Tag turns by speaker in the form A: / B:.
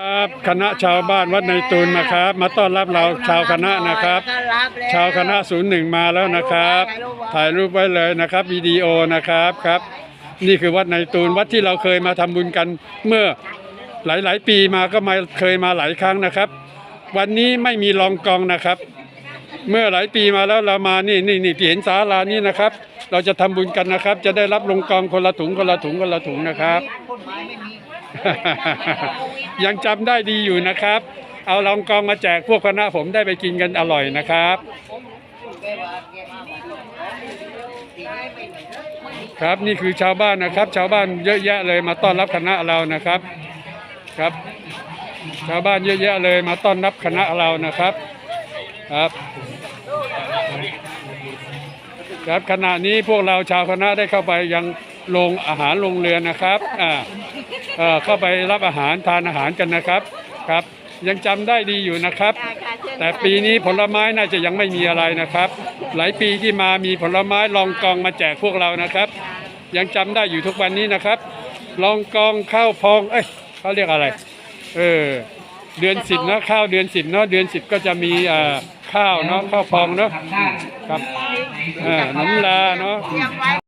A: ครับคณะชาวบ้านวัดในตูนนะครับ มาต้อนรับเราชาวคณะนะครับ ชาวคณะศูนย์หนึ่งมาแล้วนะครับ ถ่ายรูปไว้เลยนะครับวิดีโอนะครับครับ นี่คือวัดในตูนวัดที่เราเคยมาทำบุญกันเมื่อหลาย ๆ ปีมาก็มาเคยมาหลายครั้งนะครับ วันนี้ไม่มีรองกองนะครับ เมื่อหลายปีมาแล้วเรามานี่นี่นี่เห็นศาลานี่นะครับ เราจะทำบุญกันนะครับ จะได้รับลงกองคนละถุงคนละถุงคนละถุงนะครับ ยังจำได้ดีอยู่นะครับ เอาลองกองมาแจกพวกคณะผมได้ไปกินกันอร่อยนะครับ ครับนี่คือชาวบ้านนะครับ ชาวบ้านเยอะแยะเลยมาต้อนรับคณะเรานะครับครับ ชาวบ้านเยอะแยะเลยมาต้อนรับคณะเรานะครับครับครับขณะนี้พวกเราชาวคณะได้เข้าไปยัง โรงอาหารโรงเรือนนะครับอ่าเอ่อเข้าไปรับอาหารทานอาหารกันนะครับครับ ยังจำได้ดีอยู่นะครับแต่ปีนี้ผลไม้น่าจะยังไม่มีอะไรนะครับ หลายปีที่มามีผลไม้ลองกองมาแจกพวกเรานะครับ ยังจำได้อยู่ทุกวันนี้นะครับ ลองกองข้าวพองเอ้ยเขาเรียกอะไรเออเดือนสิบเนาะข้าวเดือนสิบเนาะเดือนสิบก็จะมีอ่าข้าวเนาะข้าวพองเนาะครับอ่าน้ำลาเนาะ